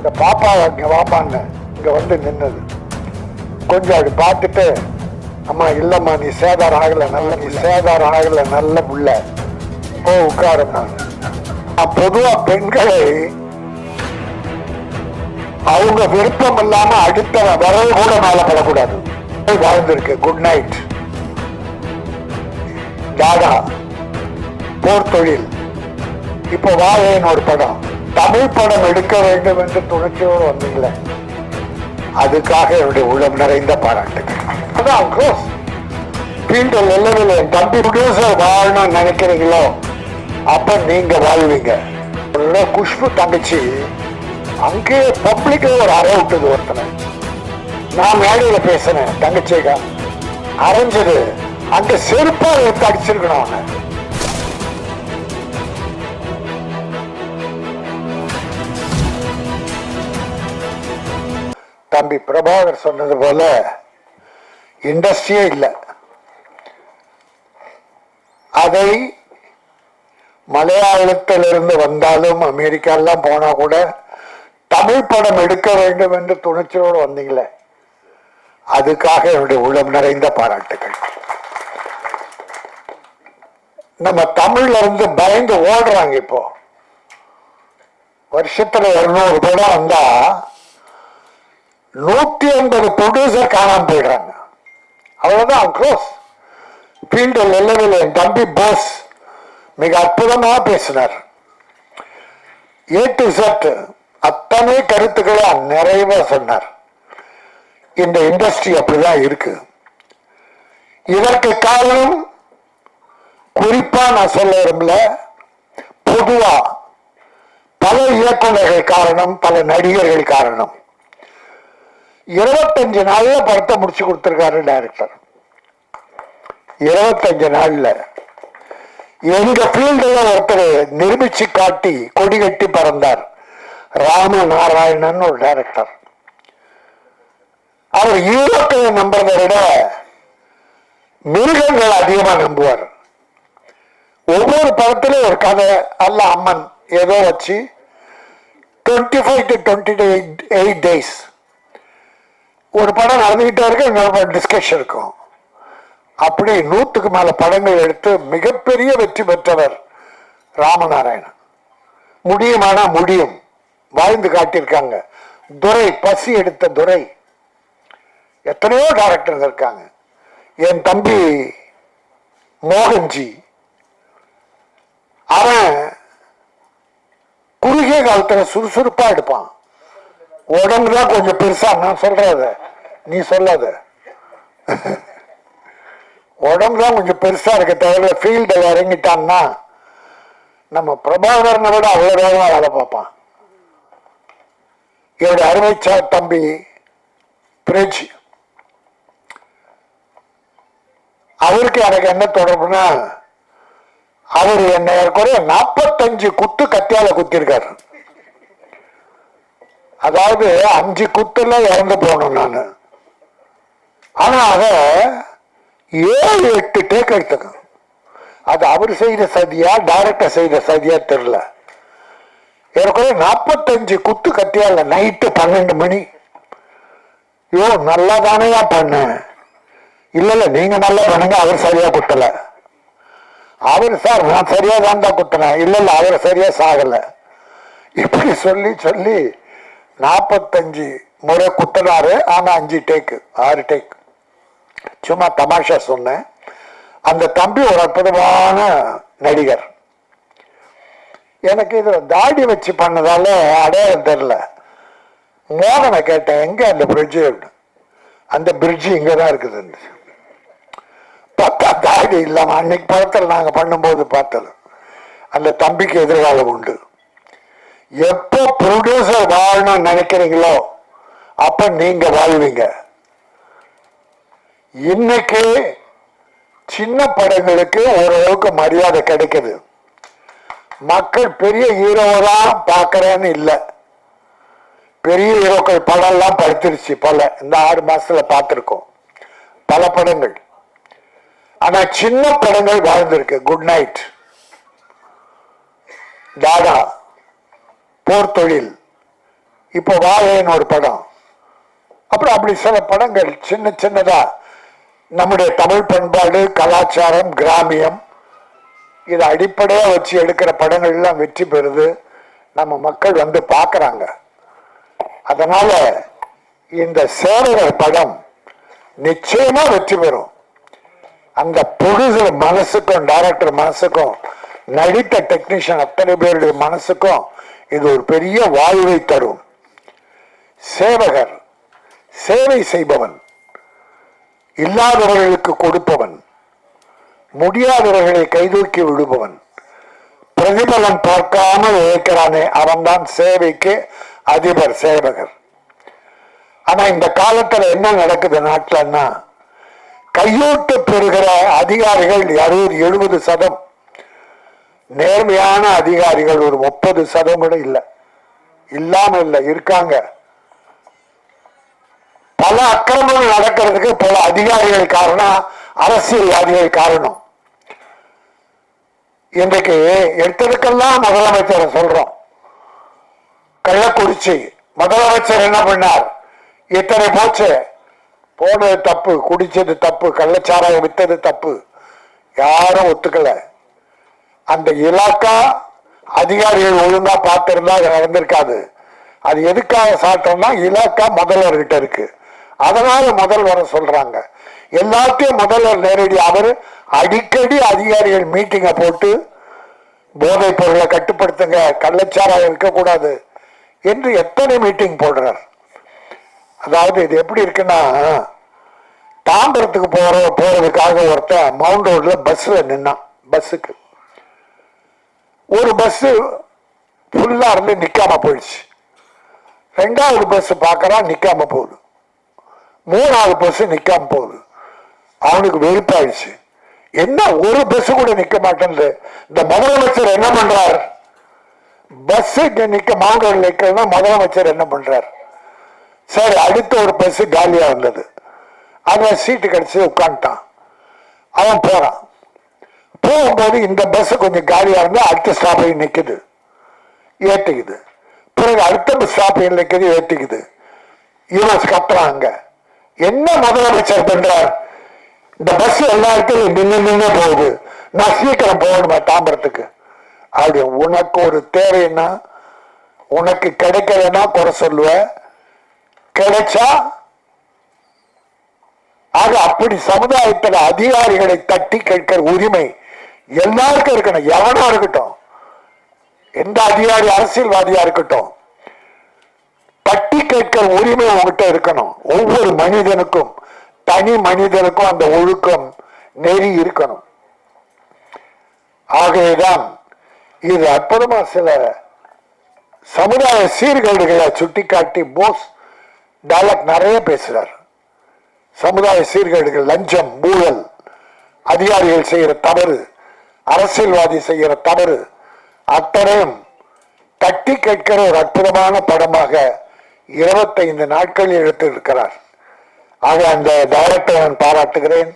இந்த பாப்பா இங்க வாப்பாங்க. இங்க வந்து நின்னது. கொஞ்சம் அப்படி பார்த்துட்டு அம்மா இல்லம்மா நீ சேதாரம் ஆகல நல்ல நீ சேதாரம் ஆகல நல்ல புள்ள. ஓ உட்காருமா நான். பொதுவா பெண்களை அவங்க விருப்பம் இல்லாம அடுத்த வரவு கூட மேல படக்கூடாது. வாழ்ந்திருக்கு. குட் நைட் டாடா போர் தொழில் இப்போ வாழேன்னு ஒரு படம். தமிழ் படம் எடுக்க வேண்டும் என்று துணிச்சோடு வந்தீங்கள. அதுக்காக என்னுடைய உள்ளம் நிறைந்த பாராட்டுகள். அதான் க்ளோஸ் ஃபீல்டில் எல்லவில் என் தம்பி ப்ரொடியூசர் வாழணும்னு நினைக்கிறீங்களோ? அப்ப நீங்க வாழ்வீங்க. உள்ள குஷ்பு தங்கச்சி அங்கே பப்ளிக்ல ஒரு அறை விட்டது ஒருத்தனை. நான் மேடையில் பேசினேன் தங்கச்சிக்கா அரைஞ்சது அங்கே செருப்பா எடுத்து அடிச்சிருக்கணும் அவனை. தம்பி பிரபாகர் சொன்னது போல இண்டஸ்ட்ரியே இல்லை. அதை மலையாளத்திலிருந்து வந்தாலும் அமெரிக்காலாம் போனா கூட தமிழ் படம் எடுக்க வேண்டும் என்று துணிச்சலோடு வந்தீங்களே அதுக்காக என்னுடைய உள்ளம் நிறைந்த பாராட்டுகள் நம்ம தமிழ்ல இருந்து பயந்து ஓடுறாங்க இப்போ. வருஷத்துல இருநூறு படம் வந்தா நூத்தி ஐம்பது ப்ரொடியூசர் காணாமல் போயிடுறாங்க. அவ்வளவுதான் க்ளோஸ் ஃபீல்டில் எல்லவில் என் தம்பி போஸ் மிக அற்புதமாக பேசினார். ஏ டு செட் அத்தனை கருத்துக்களை நிறைவாக சொன்னார். இந்த இண்டஸ்ட்ரி அப்படிதான் இருக்கு. இதற்கு காரணம் குறிப்பா நான் சொல்ல விரும்பல பொதுவா பல இயக்குநர்கள் காரணம் பல நடிகர்கள் காரணம். இருபத்தஞ்சு நாளில் படத்தை முடிச்சு கொடுத்துருக்காரு டைரக்டர் இருபத்தஞ்சு நாள்ல. எங்க ஃபீல்டுல ஒருத்தர் நிரூபிச்சு காட்டி கொடி கட்டி பறந்தார். ராமநாராயணன் ஒரு டைரக்டர் அவர் ஹீரோக்களை நம்புறதை விட மிருகங்கள் அதிகமா நம்புவார். ஒவ்வொரு படத்திலும் ஒரு கதை அல்ல அம்மன் ஏதோ வச்சு twenty five to twenty eight days ஒரு படம் நடந்துகிட்டே இருக்கு இன்னொரு டிஸ்கஷன் இருக்கும். அப்படி நூற்றுக்கு மேலே படங்கள் எடுத்து மிகப்பெரிய வெற்றி பெற்றவர் ராமநாராயணன். முடியுமானா முடியும். வாழ்ந்து காட்டியிருக்காங்க. துரை பசி எடுத்த துரை. எத்தனையோ டேரக்டர்ஸ் இருக்காங்க. என் தம்பி மோகன்ஜி. அவன் குறுகிய காலத்தில் சுறுசுறுப்பாக எடுப்பான். உடம்பு தான் கொஞ்சம் பெருசா நான் சொல்றத. நீ சொல்லாத. உடம்பு தான் கொஞ்சம் பெருசா இருக்க தவிர ஃபீல்டில் இறங்கிட்டான்னா நம்ம பிரபாகரனை விட அவ்வளோ வேகமா வேலை பார்ப்பான். என்னுடைய அருமைச்சா தம்பி பிரிட்ஜ். அவருக்கு எனக்கு என்ன தொடர்புனா அவர் என்ன குறைய நாற்பத்தஞ்சு குத்து கத்தியால குத்திருக்காரு. அதாவது அஞ்சு குத்துல இறந்து போனோம் நான். ஆனால் அதை ஏழு எட்டு டேக் எடுத்துக்க அது அவர் செய்த சதியா டைரக்டர் செய்த சதியா தெரில ஏற்கனவே நாற்பத்தஞ்சு குத்து கத்தியால நைட்டு பன்னெண்டு மணி. ஐயோ நல்லா தானையா பண்ணேன் இல்லை இல்லை நீங்கள் நல்லா பண்ணுங்க அவர் சரியாக குத்தலை. அவர் சார் நான் சரியாக தான் தான் குத்தினேன். இல்லை இல்லை அவர் சரியாக சாகலை. இப்படி சொல்லி சொல்லி நாற்பத்தஞ்சு முறை குத்தினாரு ஆனால் அஞ்சு டேக்கு ஆறு டேக் சும்மா தமாஷா சொன்னேன். அந்த தம்பி ஒரு அற்புதமான நடிகர். எனக்கு இது தாடி வச்சு பண்ணதால அடையாளம் தெரில மோகனை கேட்டேன் எங்கே அந்த பிரிட்ஜு அந்த பிரிட்ஜு இங்கே தான் இருக்குது பார்த்தா தாடி இல்லாமல் அன்னைக்கு படத்தில் நாங்கள் பண்ணும்போது பார்த்தது. அந்த தம்பிக்கு எதிர்காலம் உண்டு. எப்போ ப்ரொடியூசர் வாழணும்னு நினைக்கிறீங்களோ அப்ப நீங்க வாழ்வீங்க. இன்னைக்கு சின்ன படங்களுக்கு ஓரளவுக்கு மரியாதை கிடைக்குது. மக்கள் பெரிய ஹீரோவை தான் பார்க்கறேன்னு இல்லை. பெரிய ஹீரோக்கள் படம்லாம் படுத்துருச்சு பல. இந்த ஆறு மாசத்துல பார்த்துருக்கோம். பல படங்கள். ஆனா சின்ன படங்கள் வாழ்ந்திருக்கு. குட் நைட் தாதா போர்த்தொழில். இப்போ வாழைன்னு ஒரு படம். அப்புறம் அப்படி சில படங்கள் சின்ன சின்னதா. நம்முடைய தமிழ் பண்பாடு கலாச்சாரம் கிராமியம் இதை அடிப்படையாக வச்சு எடுக்கிற படங்கள் எல்லாம் வெற்றி பெறுது. நம்ம மக்கள் வந்து பார்க்குறாங்க. அதனால இந்த சேவகர் படம் நிச்சயமாக வெற்றி பெறும். அந்த ப்ரொடியூசர் மனசுக்கும் டைரக்டர் மனசுக்கும் நடித்த டெக்னீஷியன் அத்தனை பேருடைய மனசுக்கும் இது ஒரு பெரிய வாழ்வை தரும். சேவகர் சேவை செய்பவன் இல்லாதவர்களுக்கு கொடுப்பவன் முடியாதவர்களை கைதூக்கி விடுபவன் பிரதிபலன் பார்க்காமல் இழைக்கிறானே அவன்தான் சேவைக்கு அதிபர் சேவகர். ஆனா இந்த காலத்துல என்ன நடக்குது நாட்டிலன்னா கையூட்டு பெறுகிற அதிகாரிகள் அறுபது எழுபது சதம். நேர்மையான அதிகாரிகள் ஒரு முப்பது சதம் கூட இல்லை. இல்லாம இல்லை இருக்காங்க. பல அக்கிரமங்கள் நடக்கிறதுக்கு பல அதிகாரிகள் காரணம் அரசியல்வாதிகள் காரணம். இன்றைக்கு எடுத்ததுக்கெல்லாம் முதலமைச்சரை சொல்றோம். கள்ளக்குறிச்சி. முதலமைச்சர் என்ன பண்ணார்? இத்தனை போச்சு. போனது தப்பு குடிச்சது தப்பு கள்ளச்சாராயம் வித்தது தப்பு. யாரும் ஒத்துக்கல. அந்த இலாக்கா அதிகாரிகள் ஒழுங்கா பார்த்திருந்தா நடந்திருக்காது. அது எதுக்காக சாட்டோம்னா இலாக்கா முதல்வர்கிட்ட இருக்கு. அதனால முதல்வரை சொல்றாங்க. எல்லாத்தையும் முதல்வர் நேரடி அவர் அடிக்கடி அதிகாரிகள் மீட்டிங்கை போட்டு போதைப் பொருளை கட்டுப்படுத்துங்க கள்ளச்சாராயம் இருக்கக்கூடாது என்று எத்தனை மீட்டிங் போடுறார். அதாவது இது எப்படி இருக்குன்னா தாம்பரத்துக்கு போற போறதுக்காக ஒருத்தன் மவுண்ட் ரோட்ல பஸ்ல நின்னான் பஸ்ஸுக்கு. ஒரு பஸ் ஃபுல்லா இருந்து நிக்காம போயிடுச்சு. ரெண்டாவது பஸ் பார்க்கறான் நிக்காம போகுது. மூணாவது பஸ் நிக்காம போகுது. அவனுக்கு வெறுப்பாயிடுச்சு. என்ன ஒரு பஸ் கூட நிக்க மாட்டேங்குது இந்த முதலமைச்சர் என்ன பண்றார்? பஸ் நிக்க மாவட்டம் ரோட்ல நிக்கிறதுனா முதலமைச்சர் என்ன பண்றார்? சரி அடுத்த ஒரு பஸ் காலியா இருந்தது. அவன் சீட்டு கிடச்சி உட்காந்துட்டான் அவன் போறான். போகும்போது இந்த பஸ் கொஞ்சம் காலியா இருந்தால் அடுத்த ஸ்டாப்பையும் நிக்குது. ஏற்றிக்குது பிறகு அடுத்த ஸ்டாப்பையும் நிக்குது ஏற்றிக்குது யூஎஸ் கத்துறாங்க. என்ன முதலமைச்சர் பண்றார்? இந்த பஸ் எல்லா இடத்துலையும் நின்று நின்று போகுது. நான் சீக்கிரம் போகணுமா தாம்பரத்துக்கு? அப்படி உனக்கு ஒரு தேவைன்னா உனக்கு கிடைக்கலன்னா குறை சொல்லுவ. கிடைச்சா ஆக அப்படி சமுதாயத்தில் அதிகாரிகளை தட்டி கேட்கிற உரிமை. எல்லாருக்கும் இருக்கணும். எவனா இருக்கட்டும். எந்த அதிகாரி அரசியல்வாதியா இருக்கட்டும். பட்டி கேட்கிற உரிமை உங்ககிட்ட இருக்கணும். ஒவ்வொரு மனிதனுக்கும் தனி மனிதனுக்கும் அந்த ஒழுக்கம் நெறி இருக்கணும். ஆகவேதான் இது அற்புதமா சில சமுதாய சீர்கேடுகளை சுட்டிக்காட்டி போஸ் டைலாக் நிறைய பேசுறார். சமுதாய சீர்கேடுகள் லஞ்சம் ஊழல் அதிகாரிகள் செய்கிற தவறு அரசியல்வாதி செய்கிற தவறு அத்தனையும் தட்டி கேட்கிற ஒரு அற்புதமான படமாக இருபத்தைந்து நாட்கள் எடுத்திருக்கிறார் ஆக அந்த டைரக்டரை நான் பாராட்டுகிறேன்.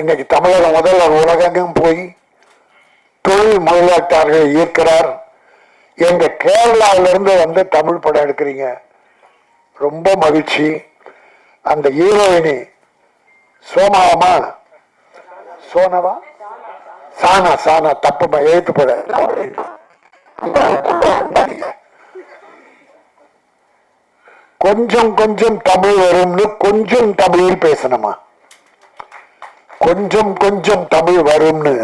இன்னைக்கு தமிழக முதல்வர் உலகெங்கும் போய் தொழில் முதலீட்டாளர்களை ஈர்க்கிறார் எங்க கேரளாவிலிருந்து வந்து தமிழ் படம் எடுக்கிறீங்க. ரொம்ப மகிழ்ச்சி. அந்த ஹீரோயினி சோமாவமா சோனவா? சானா சானா தப்புமா ஏத்து போட கொஞ்சம் கொஞ்சம் தமிழ் வரும்னு கொஞ்சம் தமிழில் பேசணுமா? கொஞ்சம் கொஞ்சம் தமிழ் வரும்னு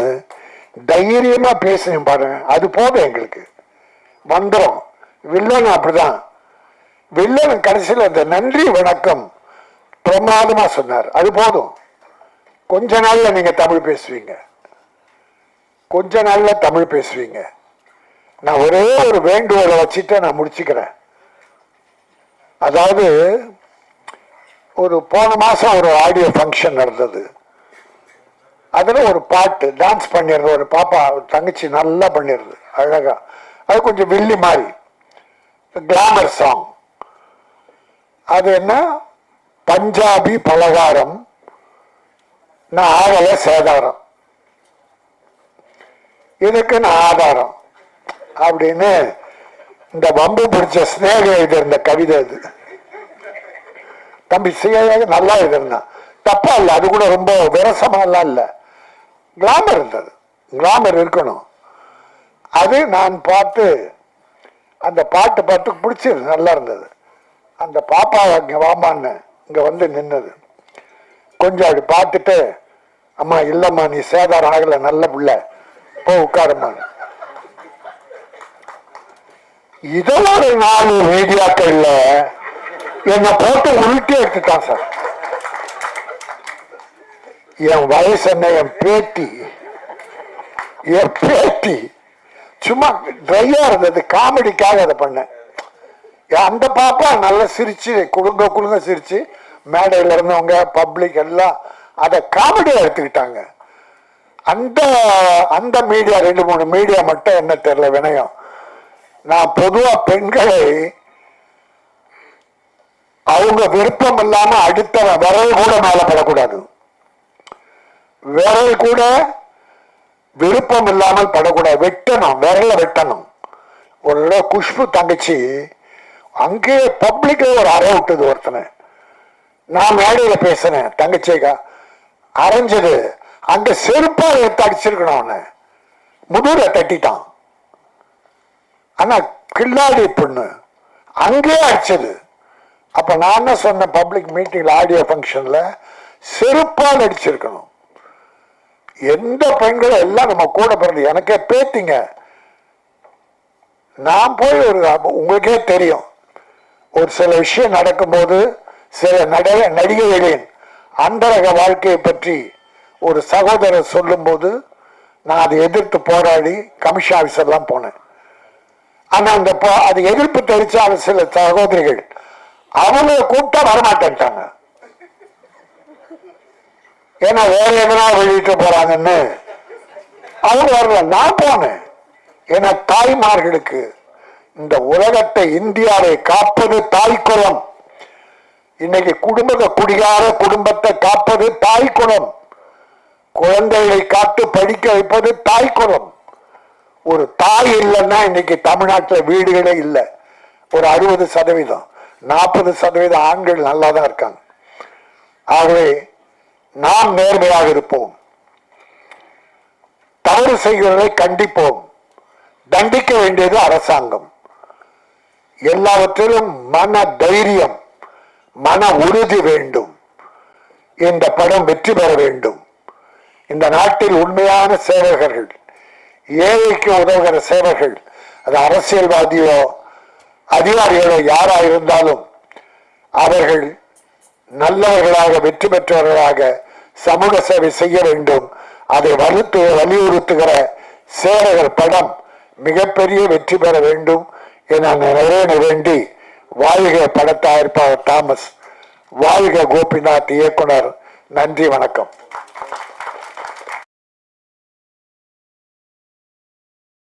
தைரியமா பேசணும் பாருங்க. அது போதும் எங்களுக்கு. வந்துடும் வில்லன் அப்படிதான். வில்லன் கடைசியில் அந்த நன்றி வணக்கம் பிரமாதமா சொன்னார். அது போதும். கொஞ்ச நாள்ல நீங்க தமிழ் பேசுவீங்க. கொஞ்ச நாள்ல தமிழ் பேசுவீங்க. நான் ஒரே ஒரு வேண்டுகோளை வச்சுட்டு நான் முடிச்சுக்கிறேன். அதாவது ஒரு போன மாசம் ஒரு ஆடியோ ஃபங்க்ஷன் நடந்தது. அதில் ஒரு பாட்டு டான்ஸ் பண்ணிடுறது ஒரு பாப்பா தங்கச்சி நல்லா பண்ணிடுது அழகா. அது கொஞ்சம் வில்லி மாதிரி. கிளாமர் சாங் அது என்ன? பஞ்சாபி பலகாரம். நான் ஆகல சேதாரம். இதுக்கு நான் ஆதாரம் அப்படின்னு இந்த வம்பு பிடிச்ச ஸ்னேக எழுதியிருந்த கவிதை இது தம்பி சிகையாக நல்லா எழுதிருந்தான் தப்பா இல்லை அது கூட ரொம்ப விரசமாலாம் இல்லை. கிளாமர் இருந்தது. கிளாமர் இருக்கணும். அது நான் பார்த்து அந்த பாட்டு பாட்டு பிடிச்சிருது நல்லா இருந்தது. அந்த பாப்பா இங்கே வாமான்னு இங்கே வந்து நின்னது. கொஞ்சம் அப்படி பார்த்துட்டு அம்மா இல்லைம்மா நீ சேதாரம் ஆகலை நல்ல பிள்ளை. போ உட்காரும்மா. இதோ ஒரு நாலு மீடியாக்கள்ல என்னை போட்டு உருட்டி எடுத்துட்டான் சார். என் வயசு என்ன என் பேட்டி என் பேட்டி சும்மா ட்ரையா இருந்தது காமெடிக்காக அதை பண்ணேன். அந்த பாப்பா நல்லா சிரிச்சு குடுங்க குடுங்க சிரிச்சு மேடையில் இருந்தவங்க பப்ளிக் எல்லாம் அதை காமெடியாக எடுத்துக்கிட்டாங்க. அந்த அந்த மீடியா ரெண்டு மூணு மீடியா மட்டும் என்ன தெரியல வினயம். நான் பொதுவா பெண்களை அவங்க விருப்பம் இல்லாம அடுத்த விரல் கூட மேல படக்கூடாது. விரல் கூட விருப்பம் இல்லாமல் படக்கூடாது. வெட்டணும் விரல வெட்டணும். ஒரு குஷ்பு தங்கச்சி அங்கேயே பப்ளிக்ல ஒரு அறை விட்டது ஒருத்தனை. நான் மேடையில பேசினேன் தங்கச்சிக்கா அரைஞ்சது. அங்க செருப்பா எடுத்து அடிச்சிருக்கணும் அவனை. முதுரை தட்டிட்டான். ஆனா கில்லாடி பொண்ணு அங்கேயே அடிச்சது. அப்ப நான் என்ன சொன்னேன் பப்ளிக் மீட்டிங்ல ஆடியோ ஃபங்க்ஷன்ல செருப்பால் அடிச்சிருக்கணும். எந்த பெண்களும் எல்லாம் நம்ம கூட பிறந்து எனக்கே பேத்திங்க. நான் போய் ஒரு உங்களுக்கே தெரியும். ஒரு சில விஷயம் நடக்கும்போது சில நட நடிகைகளின் அந்தரக வாழ்க்கையை பற்றி ஒரு சகோதரர் சொல்லும்போது நான் அதை எதிர்த்து போராடி கமிஷன் ஆஃபீஸர்லாம் போனேன். ஆனால் அந்த அது எதிர்ப்பு தெரிவிச்சால சில சகோதரிகள் அவங்க கூப்பிட்டா வரமாட்டேன்ட்டாங்க. ஏன்னா வேற எதனா வெளியிட்டு போறாங்கன்னு. அவங்க வரல நான் போனேன். ஏன்னா தாய்மார்களுக்கு இந்த உலகத்தை இந்தியாவை காப்பது தாய்க்குளம் இன்னைக்கு குடும்ப குடிகார குடும்பத்தை காப்பது தாய்க்குளம் குழந்தைகளை காத்து படிக்க வைப்பது தாய் குலம் ஒரு தாய் இல்லைன்னா இன்னைக்கு தமிழ்நாட்டில் வீடுகளே இல்லை. ஒரு அறுபது சதவீதம் நாற்பது சதவீதம் ஆண்கள் நல்லா தான் இருக்காங்க. ஆகவே நாம் நேர்மையாக இருப்போம். தவறு செய்கிறதை கண்டிப்போம். தண்டிக்க வேண்டியது அரசாங்கம். எல்லாவற்றிலும் மன தைரியம் மன உறுதி வேண்டும். இந்த படம் வெற்றி பெற வேண்டும். இந்த நாட்டில் உண்மையான சேவகர்கள் ஏழைக்கு உதவுகிற சேவர்கள் அது அரசியல்வாதியோ அதிகாரிகளோ யாரா இருந்தாலும் அவர்கள் நல்லவர்களாக வெற்றி பெற்றவர்களாக சமூக சேவை செய்ய வேண்டும். அதை வலுத்து வலியுறுத்துகிற சேவகர் படம் மிகப்பெரிய வெற்றி பெற வேண்டும் என நிறைவேற வேண்டி வாழ்க படத்தயாரிப்பாளர் தாமஸ் வாழ்க கோபிநாத் இயக்குனர். நன்றி வணக்கம்.